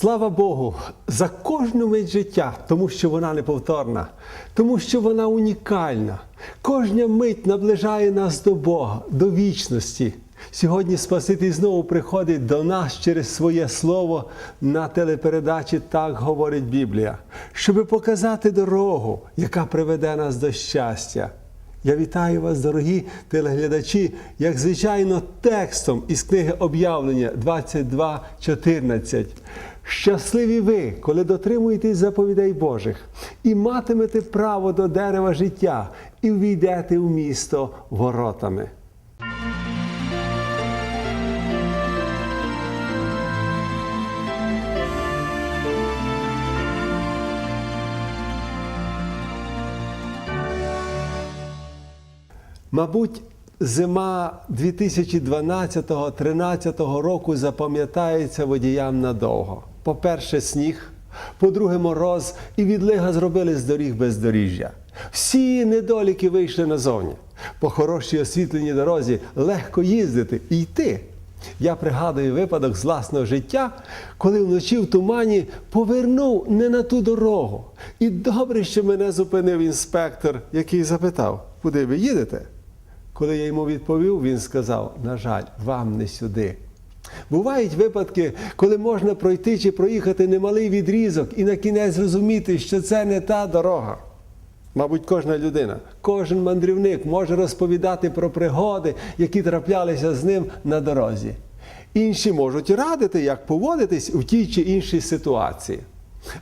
Слава Богу, за кожну мить життя, тому що вона неповторна, тому що вона унікальна. Кожна мить наближає нас до Бога, до вічності. Сьогодні Спаситель знову приходить до нас через своє слово на телепередачі Так говорить Біблія, щоб показати дорогу, яка приведе нас до щастя. Я вітаю вас, дорогі телеглядачі, як звичайно, текстом із книги об'явлення 22.14. Щасливі ви, коли дотримуєтесь заповідей Божих, і матимете право до дерева життя, і війдете в місто воротами. Мабуть, зима 2012-13 року запам'ятається водіям надовго. По-перше, сніг, по-друге, мороз і відлига зробили з доріг бездоріжжя. Всі недоліки вийшли назовні. По хорошій освітленій дорозі легко їздити і йти. Я пригадую випадок з власного життя, коли вночі в тумані повернув не на ту дорогу. І добре, що мене зупинив інспектор, який запитав, куди ви їдете? Коли я йому відповів, він сказав: на жаль, вам не сюди. Бувають випадки, коли можна пройти чи проїхати немалий відрізок і на кінець зрозуміти, що це не та дорога. Мабуть, кожна людина, кожен мандрівник може розповідати про пригоди, які траплялися з ним на дорозі. Інші можуть радити, як поводитись у тій чи іншій ситуації.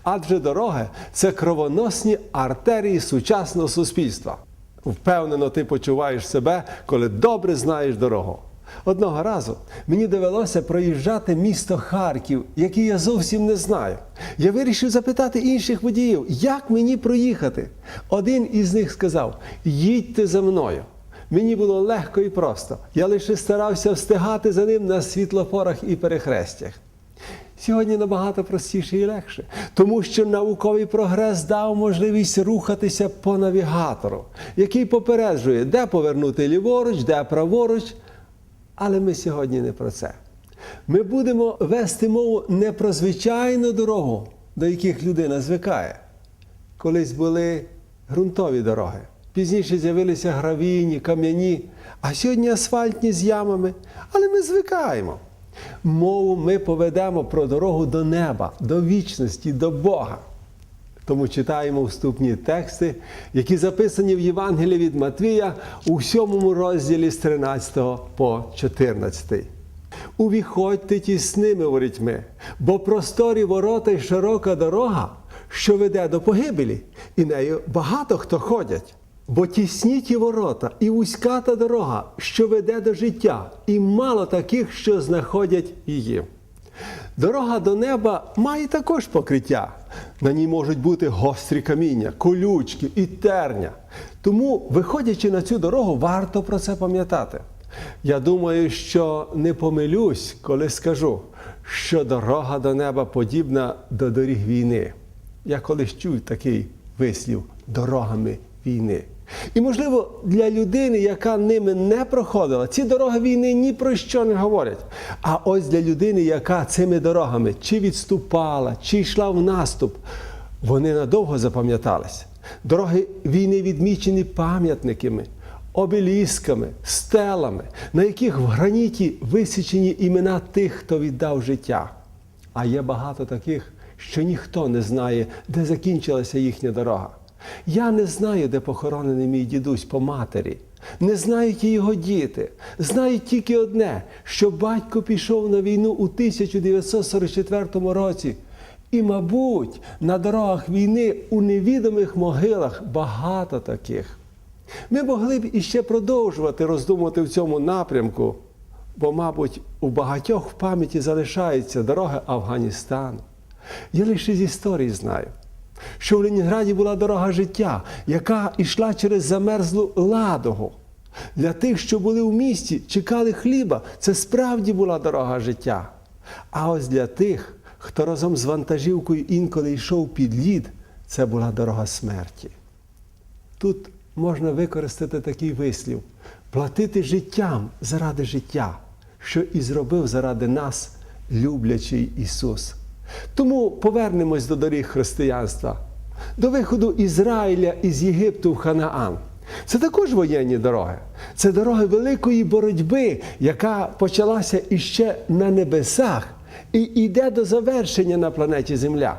Адже дороги це кровоносні артерії сучасного суспільства. Впевнено, ти почуваєш себе, коли добре знаєш дорогу. Одного разу мені довелося проїжджати місто Харків, яке я зовсім не знаю. Я вирішив запитати інших водіїв, як мені проїхати. Один із них сказав: їдьте за мною. Мені було легко і просто. Я лише старався встигати за ним на світлофорах і перехрестях. Сьогодні набагато простіше і легше, тому що науковий прогрес дав можливість рухатися по навігатору, який попереджує, де повернути ліворуч, де праворуч. Але ми сьогодні не про це. Ми будемо вести мову не про звичайну дорогу, до яких людина звикає. Колись були ґрунтові дороги, пізніше з'явилися гравійні, кам'яні, а сьогодні асфальтні з ямами. Але ми звикаємо. Мову ми поведемо про дорогу до неба, до вічності, до Бога. Тому читаємо вступні тексти, які записані в Євангелії від Матвія у сьомому розділі з 13 по 14. Увіходьте тісними ворітьми, бо просторі ворота й широка дорога, що веде до погибелі, і нею багато хто ходять. Бо тісні ті ворота і вузька та дорога, що веде до життя, і мало таких, що знаходять її. Дорога до неба має також покриття. На ній можуть бути гострі каміння, колючки і терня. Тому, виходячи на цю дорогу, варто про це пам'ятати. Я думаю, що не помилюсь, коли скажу, що дорога до неба подібна до доріг війни. Я колись чув такий вислів дорогами війни. І, можливо, для людини, яка ними не проходила, ці дороги війни ні про що не говорять. А ось для людини, яка цими дорогами чи відступала, чи йшла в наступ, вони надовго запам'ятались. Дороги війни відмічені пам'ятниками, обелісками, стелами, на яких в граніті висічені імена тих, хто віддав життя. А є багато таких, що ніхто не знає, де закінчилася їхня дорога. Я не знаю, де похоронений мій дідусь по матері. Не знають і його діти. Знають тільки одне, що батько пішов на війну у 1944 році. І, мабуть, на дорогах війни у невідомих могилах багато таких. Ми могли б іще продовжувати роздумувати в цьому напрямку, бо, мабуть, у багатьох в пам'яті залишаються дороги Афганістану. Я лише з історії знаю що в Ленінграді була дорога життя, яка йшла через замерзлу ладогу. Для тих, що були в місті, чекали хліба, це справді була дорога життя. А ось для тих, хто разом з вантажівкою інколи йшов під лід, це була дорога смерті. Тут можна використати такий вислів: платити життям заради життя, що і зробив заради нас люблячий Ісус. Тому повернемось до доріг християнства, до виходу Ізраїля із Єгипту в Ханаан. Це також воєнні дороги. Це дороги великої боротьби, яка почалася іще на небесах і йде до завершення на планеті Земля.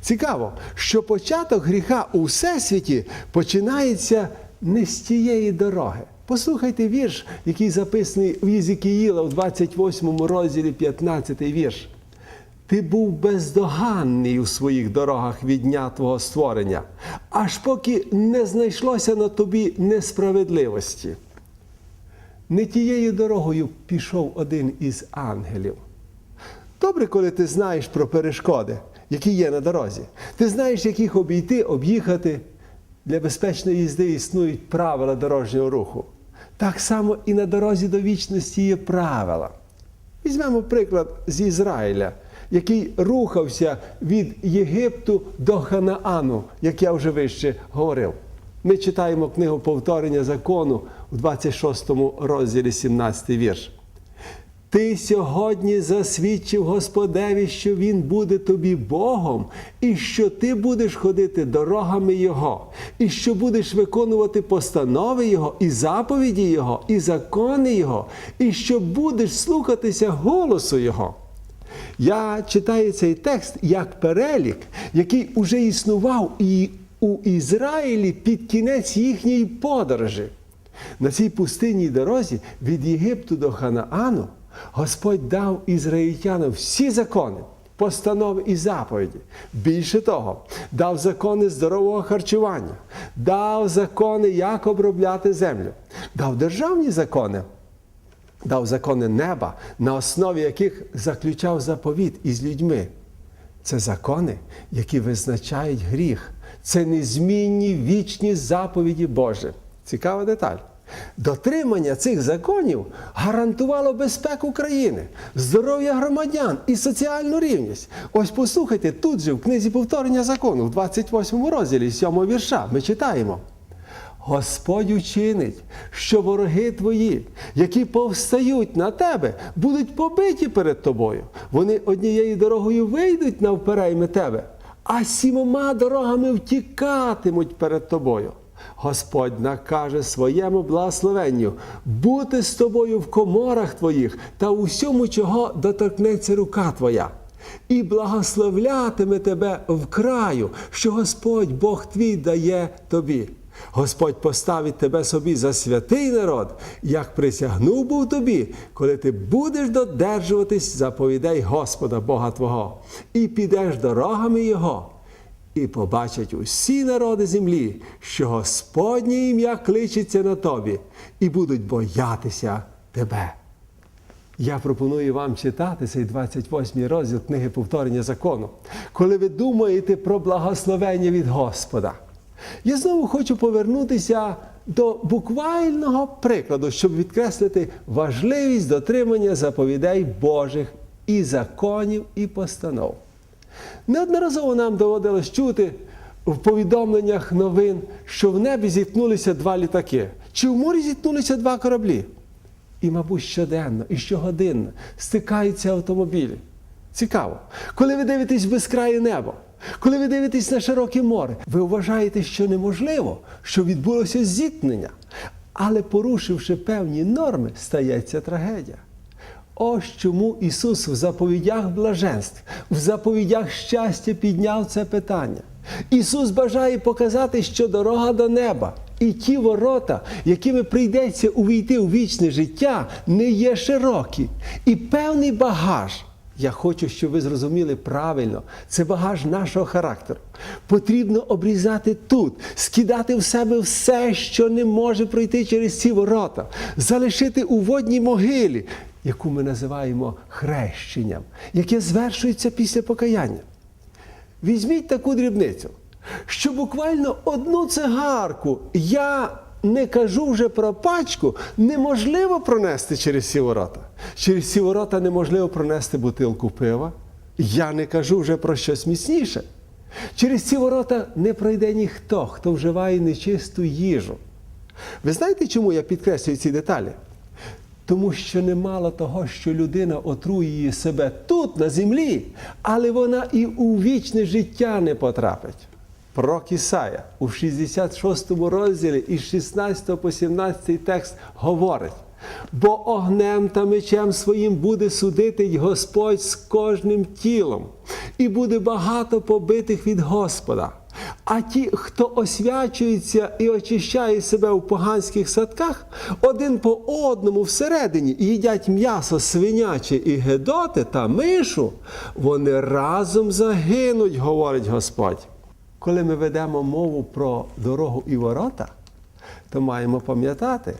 Цікаво, що початок гріха у всесвіті починається не з тієї дороги. Послухайте вірш, який записаний в Єзикіїла в 28 розділі 15 вірш. Ти був бездоганний у своїх дорогах від дня твого створення, аж поки не знайшлося на тобі несправедливості. Не тією дорогою пішов один із ангелів. Добре, коли ти знаєш про перешкоди, які є на дорозі. Ти знаєш, як їх обійти, об'їхати. Для безпечної їзди існують правила дорожнього руху. Так само і на дорозі до вічності є правила. Візьмемо приклад з Ізраїля, який рухався від Єгипту до Ханаану, як я вже вище говорив. Ми читаємо книгу повторення закону у 26 розділі 17 вірш. Ти сьогодні засвідчив Господеві, що Він буде тобі Богом, і що ти будеш ходити дорогами Його, і що будеш виконувати постанови Його, і заповіді Його, і закони Його, і що будеш слухатися голосу Його. Я читаю цей текст як перелік, який уже існував і у Ізраїлі під кінець їхньої подорожі. На цій пустинній дорозі від Єгипту до Ханаану Господь дав ізраїльтянам всі закони, постанови і заповіді. Більше того, дав закони здорового харчування, дав закони, як обробляти землю, дав державні закони, дав закони неба, на основі яких заключав заповіт із людьми. Це закони, які визначають гріх. Це незмінні вічні заповіді Божі. Цікава деталь. Дотримання цих законів гарантувало безпеку країни, здоров'я громадян і соціальну рівність. Ось послухайте, тут же в книзі повторення закону, в 28 розділі 7 вірша, ми читаємо. Господь учинить, що вороги твої, які повстають на тебе, будуть побиті перед тобою. Вони однією дорогою вийдуть навперейми тебе, а сімома дорогами втікатимуть перед тобою. Господь накаже своєму благословенню бути з тобою в коморах твоїх та усьому, чого доторкнеться рука твоя. І благословлятиме тебе в краю, що Господь Бог твій дає тобі. Господь поставить тебе собі за святий народ, як присягнув був тобі, коли ти будеш додержуватись заповідей Господа Бога Твого, і підеш дорогами Його. І побачать усі народи землі, що Господнє ім'я кличеться на тобі, і будуть боятися тебе. Я пропоную вам читати цей 28 розділ книги повторення закону, коли ви думаєте про благословення від Господа. Я знову хочу повернутися до буквального прикладу, щоб відкреслити важливість дотримання заповідей Божих і законів і постанов. Неодноразово нам доводилось чути в повідомленнях новин, що в небі зіткнулися два літаки, чи в морі зіткнулися два кораблі. І, мабуть, щоденно і щогодинно стикаються автомобілі. Цікаво. Коли ви дивитесь в безкрає небо, коли ви дивитесь на широке море, ви вважаєте, що неможливо, що відбулося зіткнення. Але порушивши певні норми, стається трагедія. Ось чому Ісус в заповідях блаженств, в заповідях щастя підняв це питання. Ісус бажає показати, що дорога до неба і ті ворота, якими прийдеться увійти у вічне життя, не є широкі. І певний багаж. Я хочу, щоб ви зрозуміли правильно, це багаж нашого характеру. Потрібно обрізати тут, скидати в себе все, що не може пройти через ці ворота, залишити у водній могилі, яку ми називаємо хрещенням, яке звершується після покаяння. Візьміть таку дрібницю, що буквально одну цигарку я не кажу вже про пачку, неможливо пронести через ці ворота. Через ці ворота неможливо пронести бутилку пива. Я не кажу вже про щось міцніше. Через ці ворота не пройде ніхто, хто вживає нечисту їжу. Ви знаєте, чому я підкреслюю ці деталі? Тому що немало того, що людина отруює себе тут, на землі, але вона і у вічне життя не потрапить. Пророк Ісая у 66 розділі із 16 по 17 текст говорить: бо огнем та мечем своїм буде судити Господь з кожним тілом, і буде багато побитих від Господа. А ті, хто освячується і очищає себе у поганських садках, один по одному всередині їдять м'ясо свиняче і гедоти та мишу, вони разом загинуть, говорить Господь. Коли ми ведемо мову про дорогу і ворота, то маємо пам'ятати,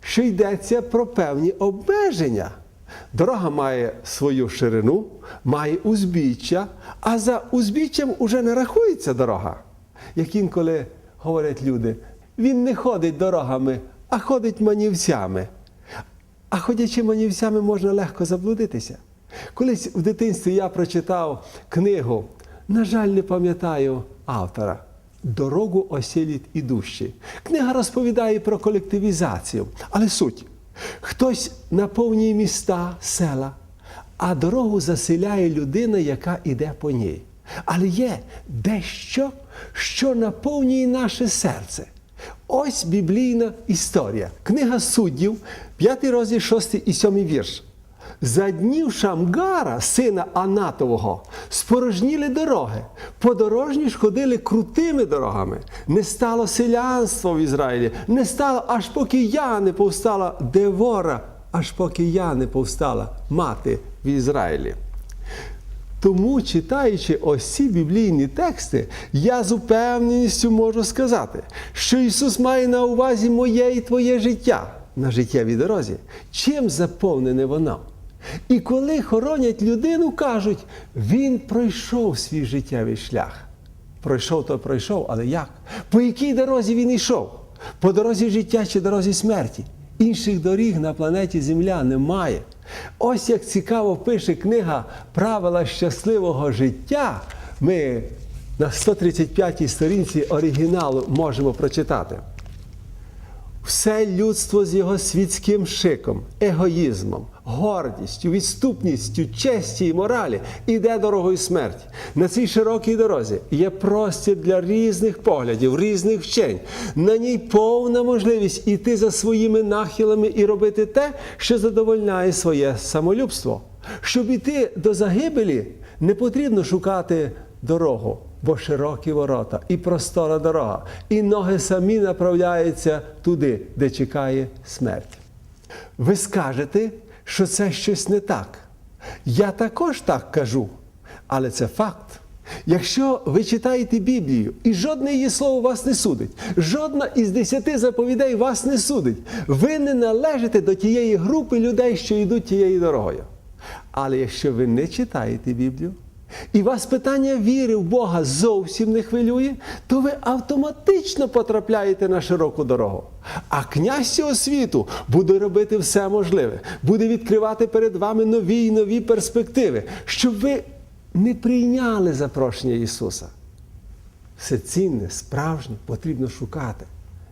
що йдеться про певні обмеження. Дорога має свою ширину, має узбіччя, а за узбіччям уже не рахується дорога. Як інколи говорять люди, він не ходить дорогами, а ходить манівцями. А ходячи манівцями можна легко заблудитися. Колись в дитинстві я прочитав книгу, на жаль, не пам'ятаю автора. Дорогу осіліть ідущі. Книга розповідає про колективізацію, але суть. Хтось наповнює міста, села, а дорогу заселяє людина, яка йде по ній. Але є дещо, що наповнює наше серце. Ось біблійна історія. Книга суддів, 5 розділ, 6 і 7 вірш. За днів Шамгара, сина Анатового, спорожніли дороги. Подорожні ж ходили крутими дорогами. Не стало селянства в Ізраїлі, не стало, аж поки я не повстала Девора, аж поки я не повстала мати в Ізраїлі. Тому, читаючи ось ці біблійні тексти, я з упевненістю можу сказати, що Ісус має на увазі моє і твоє життя на життєвій дорозі. Чим заповнене воно? І коли хоронять людину, кажуть, він пройшов свій життєвий шлях. Пройшов то пройшов, але як? По якій дорозі він йшов? По дорозі життя чи дорозі смерті? Інших доріг на планеті Земля немає. Ось як цікаво пише книга Правила щасливого життя. Ми на 135-й сторінці оригіналу можемо прочитати. Все людство з його світським шиком, егоїзмом, гордістю, відступністю, честі і моралі іде дорогою смерті. На цій широкій дорозі є простір для різних поглядів, різних вчень. На ній повна можливість іти за своїми нахилами і робити те, що задовольняє своє самолюбство. Щоб іти до загибелі, не потрібно шукати дорогу, бо широкі ворота і простора дорога, і ноги самі направляються туди, де чекає смерть. Ви скажете, що це щось не так. Я також так кажу, але це факт. Якщо ви читаєте Біблію, і жодне її слово вас не судить, жодна із десяти заповідей вас не судить, ви не належите до тієї групи людей, що йдуть тією дорогою. Але якщо ви не читаєте Біблію, і вас питання віри в Бога зовсім не хвилює, то ви автоматично потрапляєте на широку дорогу. А князь цього світу буде робити все можливе, буде відкривати перед вами нові й нові перспективи, щоб ви не прийняли запрошення Ісуса. Все цінне, справжнє потрібно шукати.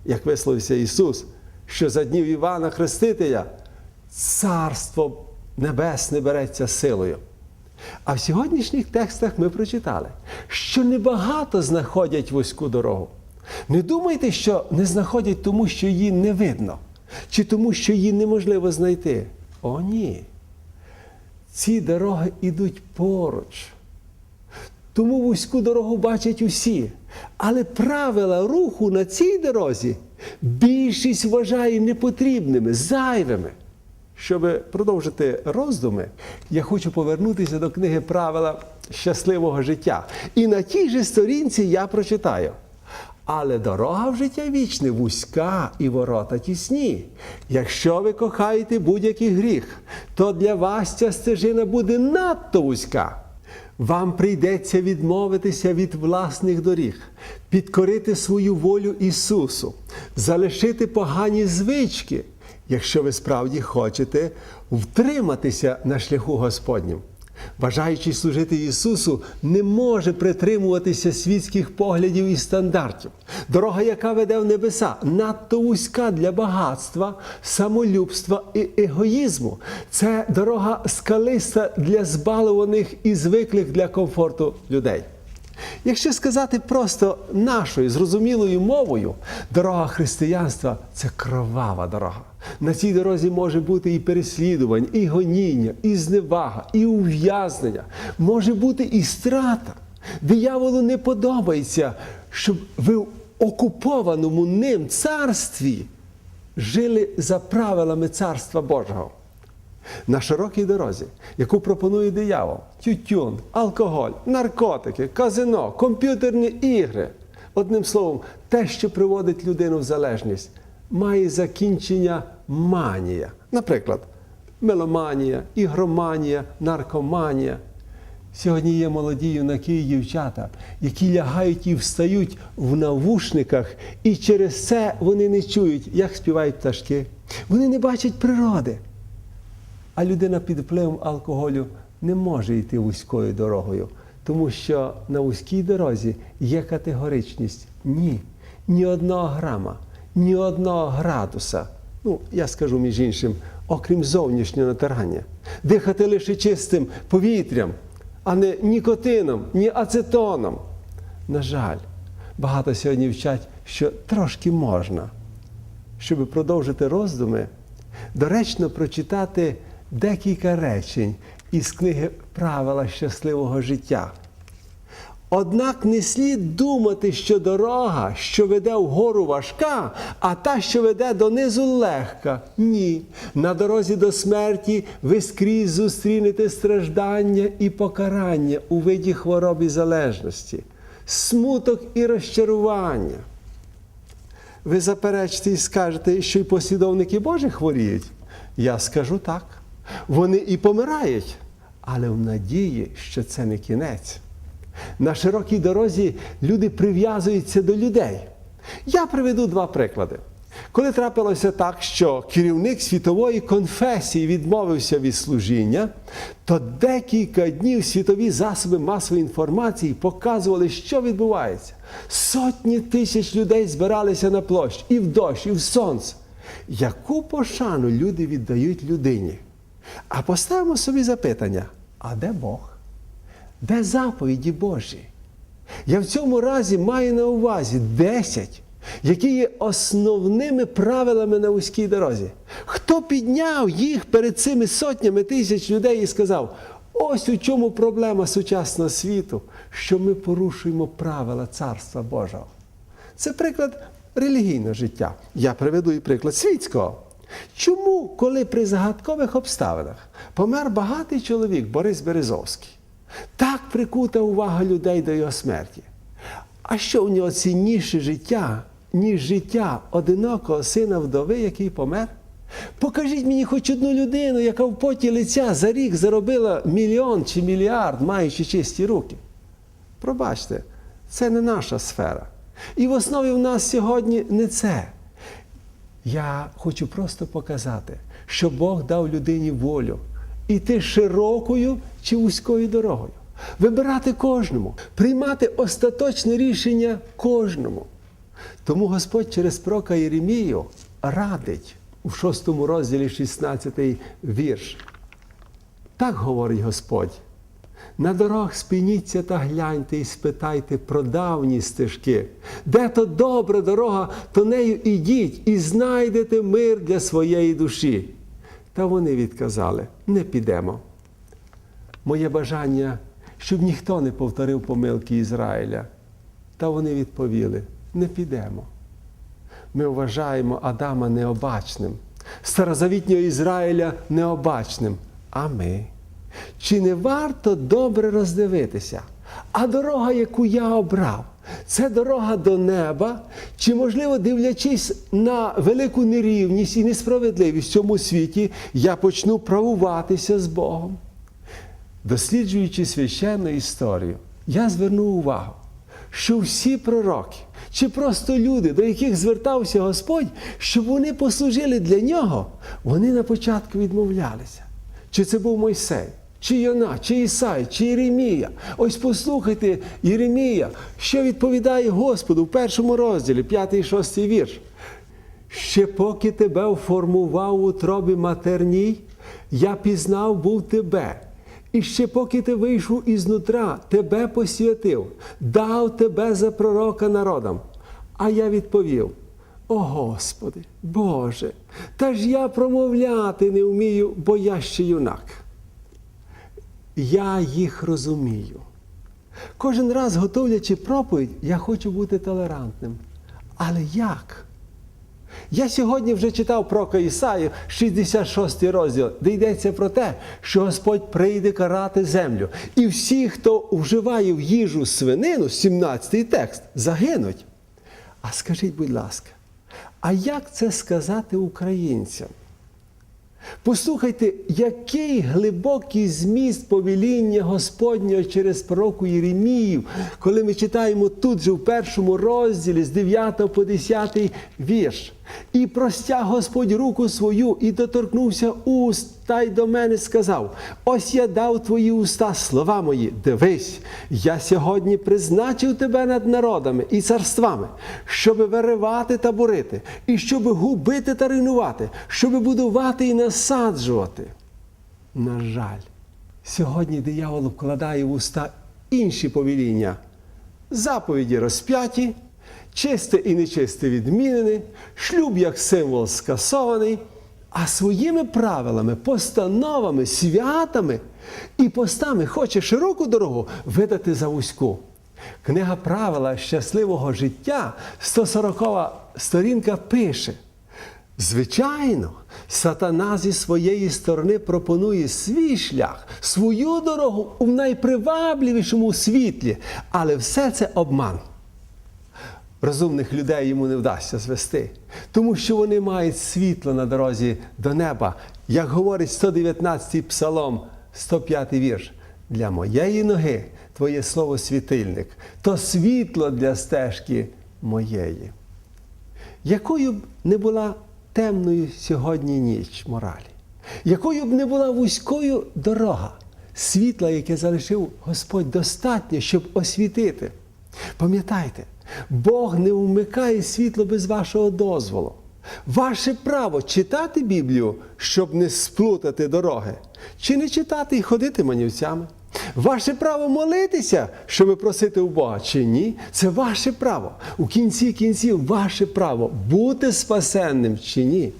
Як висловився Ісус, що за днів Івана Хрестителя царство небесне береться силою. А в сьогоднішніх текстах ми прочитали, що небагато знаходять вузьку дорогу. Не думайте, що не знаходять тому, що її не видно, чи тому, що її неможливо знайти. О, ні. Ці дороги йдуть поруч. Тому вузьку дорогу бачать усі. Але правила руху на цій дорозі більшість вважає непотрібними, зайвими. Щоб продовжити роздуми, я хочу повернутися до книги Правила щасливого життя. І на тій же сторінці я прочитаю. Але дорога в життя вічне вузька і ворота тісні. Якщо ви кохаєте будь-який гріх, то для вас ця стежина буде надто вузька. Вам прийдеться відмовитися від власних доріг, підкорити свою волю Ісусу, залишити погані звички, якщо ви справді хочете втриматися на шляху Господнім. Бажаючий служити Ісусу, не може притримуватися світських поглядів і стандартів. Дорога, яка веде в небеса, надто вузька для багатства, самолюбства і егоїзму. Це дорога скалиста для збалованих і звиклих для комфорту людей. Якщо сказати просто нашою зрозумілою мовою, дорога християнства це кровава дорога. На цій дорозі може бути і переслідування, і гоніння, і зневага, і ув'язнення, може бути і страта. Дияволу не подобається, щоб ви в окупованому ним царстві жили за правилами Царства Божого. На широкій дорозі, яку пропонує диявол, тютюн, алкоголь, наркотики, казино, комп'ютерні ігри. Одним словом, те, що приводить людину в залежність, має закінчення манія. Наприклад, меломанія, ігроманія, наркоманія. Сьогодні є молоді юнаки і дівчата, які лягають і встають в навушниках, і через це вони не чують, як співають пташки. Вони не бачать природи. А людина під впливом алкоголю не може йти вузькою дорогою, тому що на вузькій дорозі є категоричність. Ні, ні одного грама, ні одного градуса. Ну, я скажу між іншим, окрім зовнішнього натирання. Дихати лише чистим повітрям, а не нікотином, ні ацетоном. На жаль, багато сьогодні вчать, що трошки можна. Щоб продовжити роздуми, доречно прочитати декілька речень із книги Правила щасливого життя. Однак не слід думати, що дорога, що веде вгору важка, а та, що веде донизу легка. Ні. На дорозі до смерті ви скрізь зустрінете страждання і покарання у виді хвороб і залежності, смуток і розчарування. Ви заперечите і скажете, що й послідовники Божі хворіють. Я скажу так. Вони і помирають, але в надії, що це не кінець. На широкій дорозі люди прив'язуються до людей. Я приведу два приклади. Коли трапилося так, що керівник світової конфесії відмовився від служіння, то декілька днів світові засоби масової інформації показували, що відбувається. Сотні тисяч людей збиралися на площ і в дощ, і в сонце. Яку пошану люди віддають людині? А поставимо собі запитання: а де Бог? Де заповіді Божі? Я в цьому разі маю на увазі 10, які є основними правилами на вузькій дорозі. Хто підняв їх перед цими сотнями тисяч людей і сказав: ось у чому проблема сучасного світу, що ми порушуємо правила Царства Божого. Це приклад релігійного життя. Я приведу і приклад світського. Чому, коли при загадкових обставинах помер багатий чоловік Борис Березовський, так прикута увага людей до його смерті? А що у нього цінніше життя, ніж життя одинокого сина вдови, який помер? Покажіть мені хоч одну людину, яка в поті лиця за рік заробила мільйон чи мільярд, маючи чисті руки. Пробачте, це не наша сфера. І в основі в нас сьогодні не це. Я хочу просто показати, що Бог дав людині волю іти широкою чи вузькою дорогою, вибирати кожному, приймати остаточне рішення кожному. Тому Господь через прока Єремію радить у 6 розділі 16 вірш. Так говорить Господь. На дорогах спиніться та гляньте і спитайте про давні стежки. Де то добра дорога, то нею ідіть і знайдете мир для своєї душі. Та вони відказали: не підемо. Моє бажання, щоб ніхто не повторив помилки Ізраїля. Та вони відповіли: не підемо. Ми вважаємо Адама необачним, старозавітнього Ізраїля необачним. А ми. Чи не варто добре роздивитися? А дорога, яку я обрав, це дорога до неба, чи, можливо, дивлячись на велику нерівність і несправедливість в цьому світі, я почну правуватися з Богом? Досліджуючи священну історію, я звернув увагу, що всі пророки, чи просто люди, до яких звертався Господь, щоб вони послужили для нього, вони на початку відмовлялися. Чи це був Мойсей, чи Йона, чи Ісай, чи Єремія. Ось послухайте Єремія, що відповідає Господу в першому розділі, 5 і 6 вірш. Ще поки тебе вформував у тробі матерній, я пізнав був тебе. І ще поки ти вийшов із нутра, тебе посвятив, дав тебе за пророка народам. А я відповів: О Господи, Боже, та ж я промовляти не вмію, бо я ще юнак. Я їх розумію. Кожен раз, готовлячи проповідь, я хочу бути толерантним. Але як? Я сьогодні вже читав про Ісаю, 66 розділ, де йдеться про те, що Господь прийде карати землю. І всі, хто вживає в їжу свинину, 17-й текст, загинуть. А скажіть, будь ласка, а як це сказати українцям? Послухайте, який глибокий зміст повеління Господнього через пророку Єремію, коли ми читаємо тут же в першому розділі з 9 по 10 вірш. І простяг Господь руку свою і доторкнувся уст, та й до мене сказав: Ось я дав твої уста слова мої. Дивись, я сьогодні призначив тебе над народами і царствами, щоби виривати та бурити, і щоби губити та руйнувати, щоби будувати і насаджувати. На жаль, сьогодні диявол вкладає в уста інші повеління, заповіді розп'яті, чисте і нечисте відмінене, шлюб як символ скасований, а своїми правилами, постановами, святами і постами хоче широку дорогу видати за вузьку. Книга правила щасливого життя, 140 сторінка пише. Звичайно, сатана зі своєї сторони пропонує свій шлях, свою дорогу у найпривабливішому світлі, але все це обман. Розумних людей йому не вдасться звести, тому що вони мають світло на дорозі до неба, як говорить 119-й псалом, 105 вірш. Для моєї ноги твоє слово світильник, то світло для стежки моєї. Якою б не була темною сьогодні ніч моралі, якою б не була вузькою дорога, світла, яке залишив Господь, достатньо, щоб освітити. Пам'ятайте, Бог не вмикає світло без вашого дозволу. Ваше право читати Біблію, щоб не сплутати дороги, чи не читати і ходити манівцями. Ваше право молитися, щоб просити у Бога, чи ні? Це ваше право. У кінці кінців ваше право бути спасенним чи ні.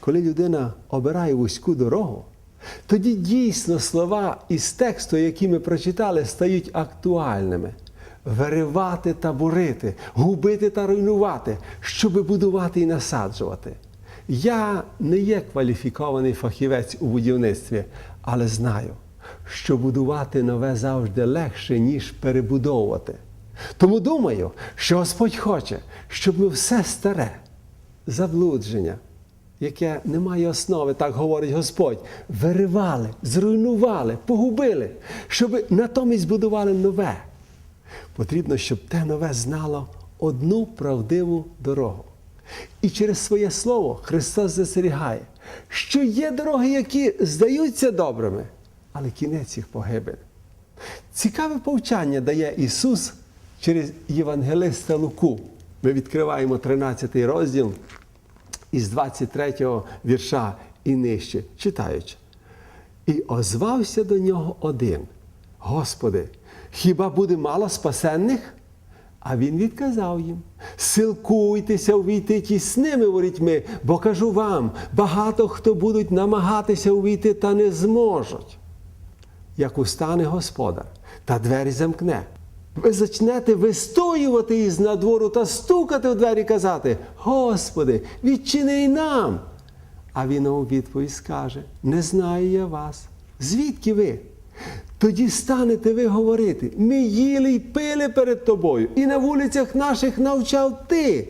Коли людина обирає вузьку дорогу, тоді дійсно слова із тексту, які ми прочитали, стають актуальними. Виривати та бурити, губити та руйнувати, щоб будувати і насаджувати. Я не є кваліфікований фахівець у будівництві, але знаю, що будувати нове завжди легше, ніж перебудовувати. Тому думаю, що Господь хоче, щоб ми все старе, заблудження, яке не має основи, так говорить Господь, виривали, зруйнували, погубили, щоб натомість будували нове. Потрібно, щоб те нове знало одну правдиву дорогу. І через своє слово Христос застерігає, що є дороги, які здаються добрими, але кінець їх погибель. Цікаве повчання дає Ісус через Євангелиста Луку. Ми відкриваємо 13 розділ із 23 вірша і нижче, читаючи. І озвався до нього один. Господи, хіба буде мало спасенних? А він відказав їм: силкуйтеся увійти тісними ворітьми, бо кажу вам, багато хто будуть намагатися увійти та не зможуть. Як устане господар та двері замкне. Ви зачнете вистоювати із надвору та стукати у двері казати: Господи, відчини й нам. А він у відповідь скаже: Не знаю я вас. Звідки ви? Тоді станете ви говорити, ми їли й пили перед тобою, і на вулицях наших навчав ти.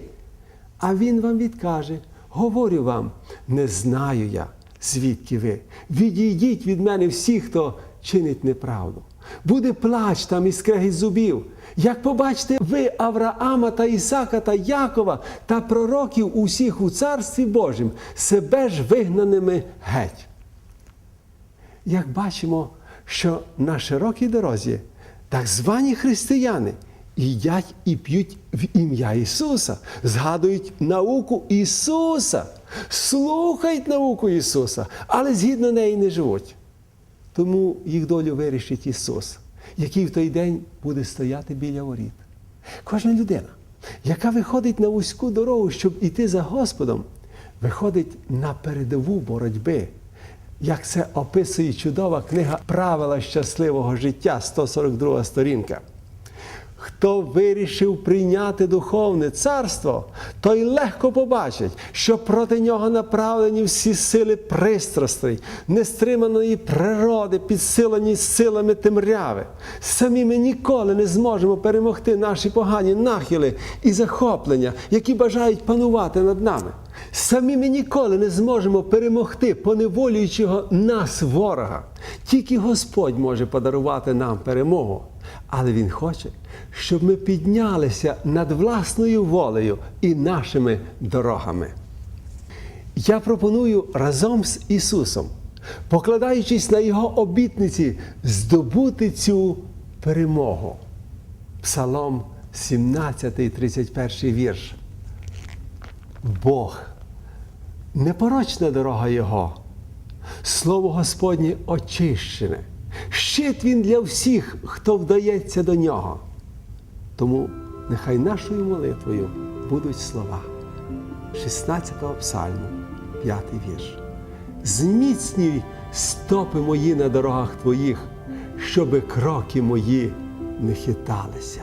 А він вам відкаже: говорю вам, не знаю я, звідки ви. Відійдіть від мене всі, хто чинить неправду. Буде плач там і скрегіт зубів. Як побачите ви Авраама та Ісака та Якова та пророків усіх у Царстві Божім, себе ж вигнаними геть. Як бачимо, що на широкій дорозі так звані християни їдять і п'ють в ім'я Ісуса, згадують науку Ісуса, слухають науку Ісуса, але згідно неї не живуть. Тому їх долю вирішить Ісус, який в той день буде стояти біля воріт. Кожна людина, яка виходить на вузьку дорогу, щоб іти за Господом, виходить на передову боротьби. Як це описує чудова книга Правила щасливого життя, 142 сторінка. Хто вирішив прийняти духовне царство, той легко побачить, що проти нього направлені всі сили пристрастей, нестриманої природи, підсилені силами темряви. Самі ми ніколи не зможемо перемогти наші погані нахили і захоплення, які бажають панувати над нами. Самі ми ніколи не зможемо перемогти поневолюючого нас ворога. Тільки Господь може подарувати нам перемогу. Але Він хоче, щоб ми піднялися над власною волею і нашими дорогами. Я пропоную разом з Ісусом, покладаючись на Його обітниці, здобути цю перемогу. Псалом 17, 31 вірш. Бог непорочна дорога Його, Слово Господнє очищене, щит Він для всіх, хто вдається до нього. Тому нехай нашою молитвою будуть слова 16-го псальму, 5 вірш. Зміцнюй стопи мої на дорогах Твоїх, щоби кроки мої не хиталися.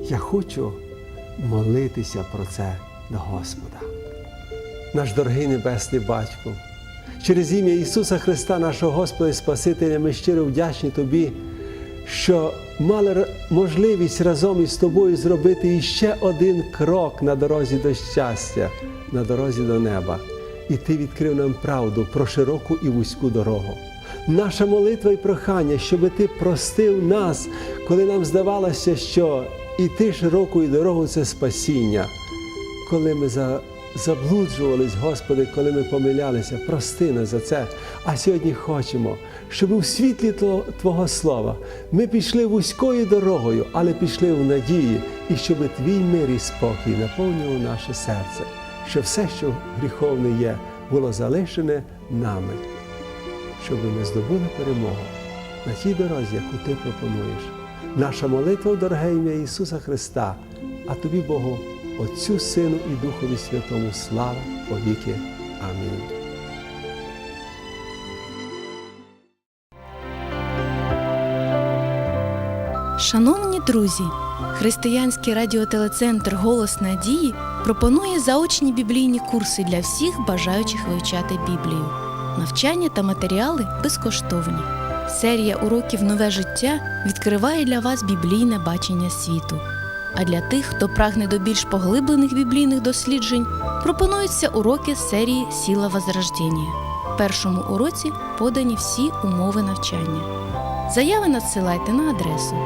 Я хочу молитися про це до Господа. Наш дорогий Небесний Батько, через ім'я Ісуса Христа, нашого Господа і Спасителя, ми щиро вдячні Тобі, що мали можливість разом із тобою зробити іще один крок на дорозі до щастя, на дорозі до неба. І Ти відкрив нам правду про широку і вузьку дорогу. Наша молитва і прохання, щоб Ти простив нас, коли нам здавалося, що іти широкою дорогою це спасіння коли ми за, заблуджувались, Господи, коли ми помилялися, прости нас за це. А сьогодні хочемо, щоб у світлі Твого Слова ми пішли вузькою дорогою, але пішли в надії, і щоб Твій мир і спокій наповнював наше серце, щоб все, що гріховне є, було залишене нами, щоб ми здобули перемогу на тій дорозі, яку Ти пропонуєш. Наша молитва дороге ім'я Ісуса Христа, а тобі, Богу, Отцю, Сину і Духові Святому слава повіки. Амінь. Шановні друзі, християнський радіотелецентр Голос Надії пропонує заочні біблійні курси для всіх бажаючих вивчати Біблію. Навчання та матеріали безкоштовні. Серія уроків Нове життя відкриває для вас біблійне бачення світу. А для тих, хто прагне до більш поглиблених біблійних досліджень, пропонуються уроки з серії Сіла Возрождення. В першому уроці подані всі умови навчання. Заяви надсилайте на адресу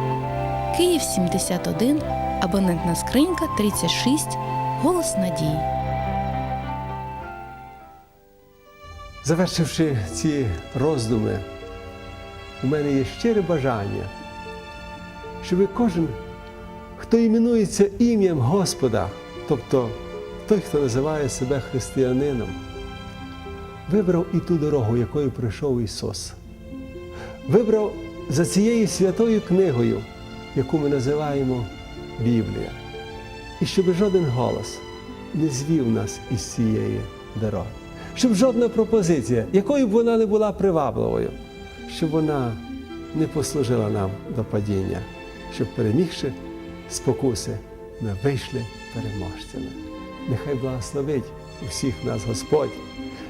Київ 71, абонентна скринька 36, Голос Надії. Завершивши ці роздуми, у мене є щире бажання, щоб кожен, хто іменується ім'ям Господа, тобто той, хто називає себе християнином, вибрав і ту дорогу, якою прийшов Ісус. Вибрав за цією святою книгою, яку ми називаємо Біблія. І щоб жоден голос не звів нас із цієї дороги. Щоб жодна пропозиція, якою б вона не була привабливою, щоб вона не послужила нам до падіння, щоб перемігши спокуси, ми вийшли переможцями. Нехай благословить усіх нас Господь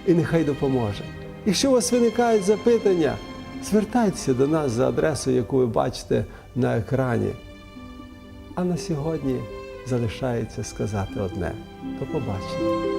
і нехай допоможе. Якщо у вас виникають запитання, звертайтеся до нас за адресою, яку ви бачите на екрані. А на сьогодні залишається сказати одне: до побачення.